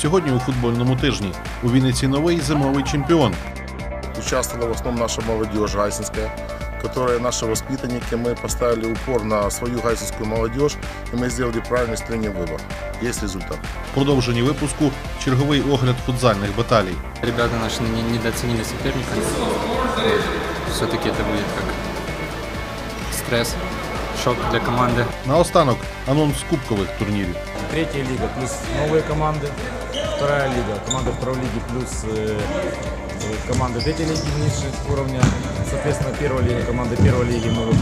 Сьогодні у футбольному тижні у Вінниці новий зимовий чемпіон. Участвовала в основном наша молодежь гайсинская, которая наши воспитанники. Мы поставили упор на свою гайсинскую молодежь, и мы сделали правильный с тренером выбор. Есть результат. В продовженні випуску черговий огляд футзальних баталій. Ребята наши не- недооценили соперника. Все-таки это будет как стресс, шок для команды. Наостанок анонс кубкових турнірів. Третья лига плюс новые команды. Вторая лига, команда второй лиги плюс э, э, команды третьей лиги низшего уровня. Соответственно, первая лига, команда первой лиги могут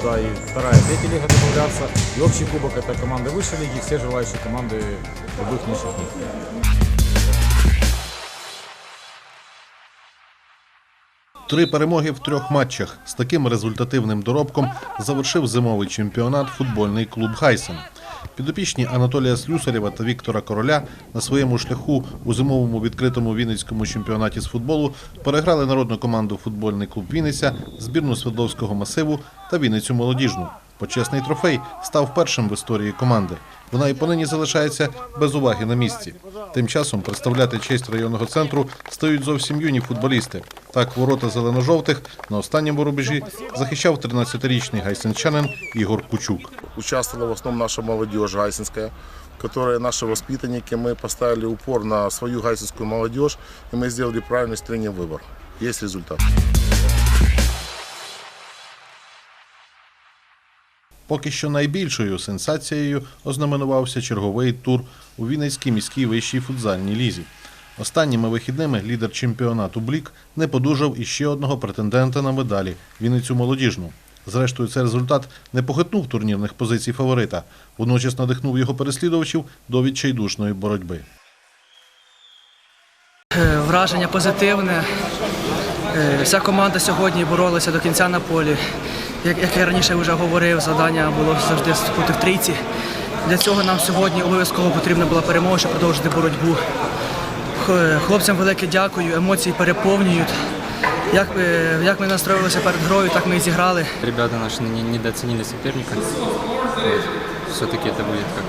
туда и вторая, и третья лига добавляться. И общий кубок это команды высшей лиги, все желающие команды любых низших лиг. Три перемоги в трьох матчах. З таким результативним доробком завершив зимовий чемпіонат футбольний клуб Гайсен. Підопічні Анатолія Слюсарєва та Віктора Короля на своєму шляху у зимовому відкритому Вінницькому чемпіонаті з футболу переграли народну команду футбольний клуб Вінниця, збірну Свердловського масиву та Вінницю молодіжну. Почесний трофей став першим в історії команди. Вона і понині залишається без уваги на місці. Тим часом представляти честь районного центру стають зовсім юні футболісти. Так, ворота зелено-жовтих на останньому рубежі захищав 13-річний гайсенчанин Ігор Кучук. Участвовала в основном наша молодежь гайсинская, которая наши воспитанники. Мы поставили упор на свою гайсинскую молодежь, и мы сделали правильный с тренером выбор. Есть результат. Поки що найбільшою сенсацією ознаменувався черговий тур у Вінницькій міській вищій футзальній лізі. Останніми вихідними лідер чемпіонату Блік не подужав іще одного претендента на медалі Вінницю молодіжну. Зрештою, цей результат не похитнув турнірних позицій фаворита, водночас надихнув його переслідувачів до відчайдушної боротьби. Е, Враження позитивне. Е, Вся команда сьогодні боролася до кінця на полі Як, як я раніше вже говорив, завдання було завжди бути в трійці. Для цього нам сьогодні обов'язково потрібна була перемога, щоб продовжити боротьбу. Х- Хлопцям велике дякую, емоції переповнюють. Як, е, як ми настроїлися перед грою, так ми і зіграли. Ребята наши не- недооценили соперника. Все-таки это будет как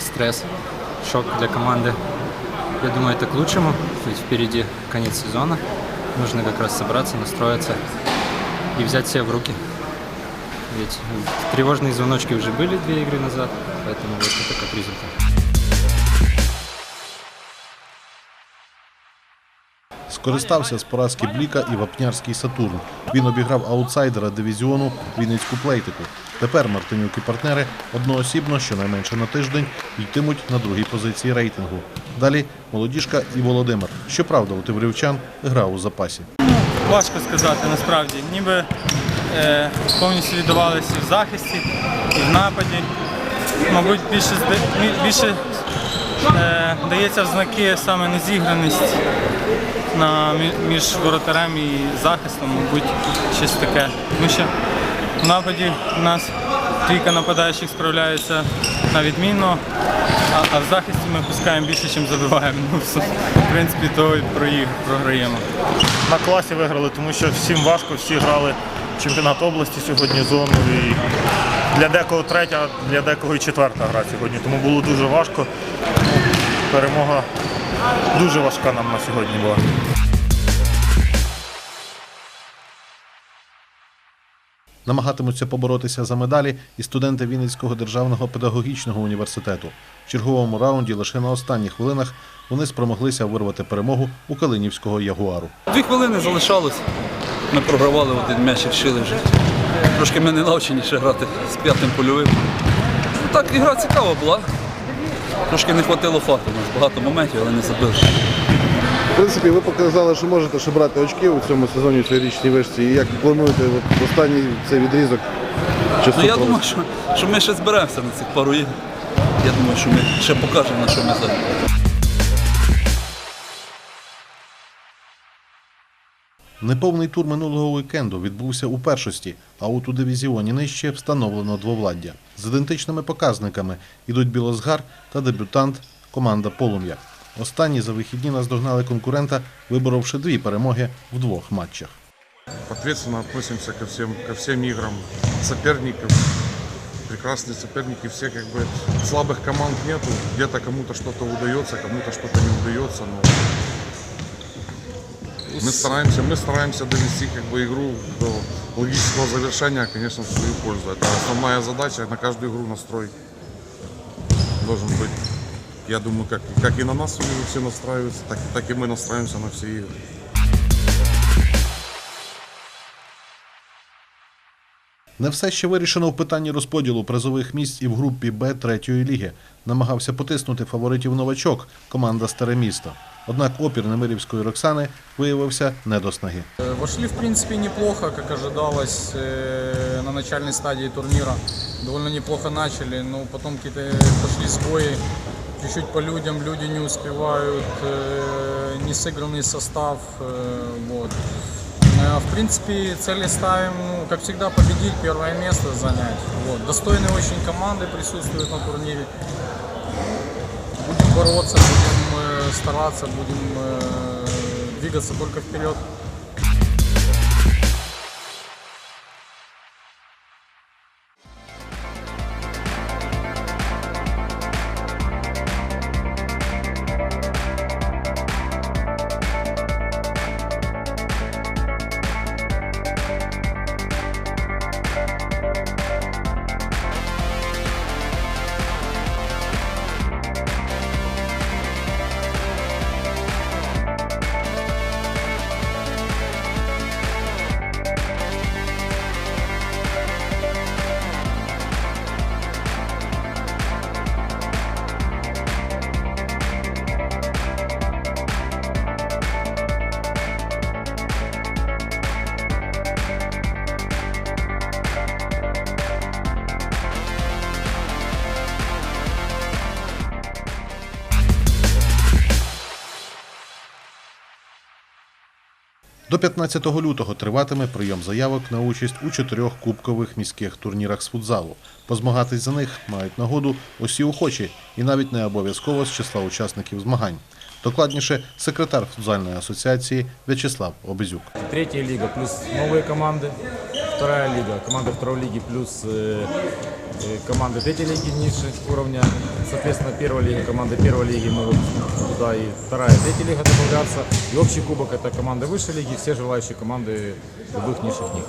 стресс, шок для команды. Я думаю, это к лучшему, ведь впереди конец сезона. Нужно как раз собраться, настроиться и взять себя в руки. Ведь тревожные звоночки уже были две игры назад, поэтому вот это как результат. Скористався з поразки Бліка і Вапнярський Сатурн. Він обіграв аутсайдера дивізіону Вінницьку плейтику. Тепер Мартинюк і партнери одноосібно, щонайменше на тиждень, йтимуть на другій позиції рейтингу. Далі молодіжка і Володимир. Щоправда, у тиврівчан грав у запасі. Важко сказати насправді. Ніби е, повністю віддавалися в захисті, і в нападі. Мабуть, більше, більше е, дається в знаки саме незіграність на, мі- між воротарем і захистом, мабуть, щось таке. Тому що в нападі у нас трійка нападаючих справляється на відмінно, а, в захисті ми пускаємо більше, ніж забиваємо. Ну, в принципі, то і проїх, програємо. на класі виграли, тому що всім важко, всі грали чемпіонат області сьогодні зону. І для декого третя, для декого і четверта гра сьогодні. Тому було дуже важко. Перемога дуже важка нам на сьогодні була. Намагатимуться поборотися за медалі і студенти Вінницького державного педагогічного університету. В черговому раунді лише на останніх хвилинах вони спромоглися вирвати перемогу у Калинівського ягуару. Дві хвилини залишалось. Ми програвали один м'яч і вшили вже. Трошки ми не навчені грати з п'ятим польовим. Ну, так, ігра цікава була. Трошки не хватило факту. У нас багато моментів, але не забили. В принципі, ви показали, що можете ще брати очки у цьому сезоні в цьогорічній вишці. І як плануєте от, останній цей відрізок? Ну я думаю, що, що ми ще зберемося на цих пару ігор. Я думаю, що ми ще покажемо, на що ми здатні. Неповний тур минулого вікенду відбувся у першості, а от у дивізіоні нижче встановлено двовладдя. З ідентичними показниками ідуть Білозгар та дебютант команда Полум'я. Останні за вихідні наздогнали конкурента, виборовши дві перемоги в двох матчах. ответственно относимся ко всем, ко всем играм соперников. прекрасные соперники, все как бы слабых команд нету, где-то кому-то что-то удается, кому-то что-то не удается, но мы стараемся, мы стараемся довести как бы игру до логического завершения, конечно, в свою пользу. Это основная задача, на каждую игру настрой должен быть. Я думаю, как, как и на нас вижу, все настраиваются, так, так и мы настраиваемся на все игры. Не все ще вирішено в питанні розподілу призових місць і в групі Б третьої ліги. Намагався потиснути фаворитів новачок команда Старе місто. Однак опір Немирівської Роксани виявився не до снаги. Э, Вошли, в принципе, неплохо, как ожидалось э, на начальной стадии турнира. Довольно неплохо начали, но потом какие-то пошли сбои. Чуть-чуть по людям, люди не успевают, э, не сыгранный состав. э, Вот. Э, В принципе, цели ставим, ну, как всегда, победить, первое место занять. Вот. Достойные очень команды присутствуют на турнире. Будем бороться, будем э, стараться, будем э, двигаться только вперед. До 15 лютого триватиме прийом заявок на участь у чотирьох кубкових міських турнірах з футзалу. Позмагатись за них мають нагоду усі охочі і навіть не обов'язково з числа учасників змагань. Докладніше, секретар футзальної асоціації В'ячеслав Обезюк. Третя ліга плюс нові команды Вторая лига, команда второй лиги плюс э, э, команды третьей лиги ниже уровня. Соответственно, первая лига, команды первой лиги могут туда и вторая, третья лига добавляться. И общий кубок это команды высшей лиги, все желающие команды любых низших них.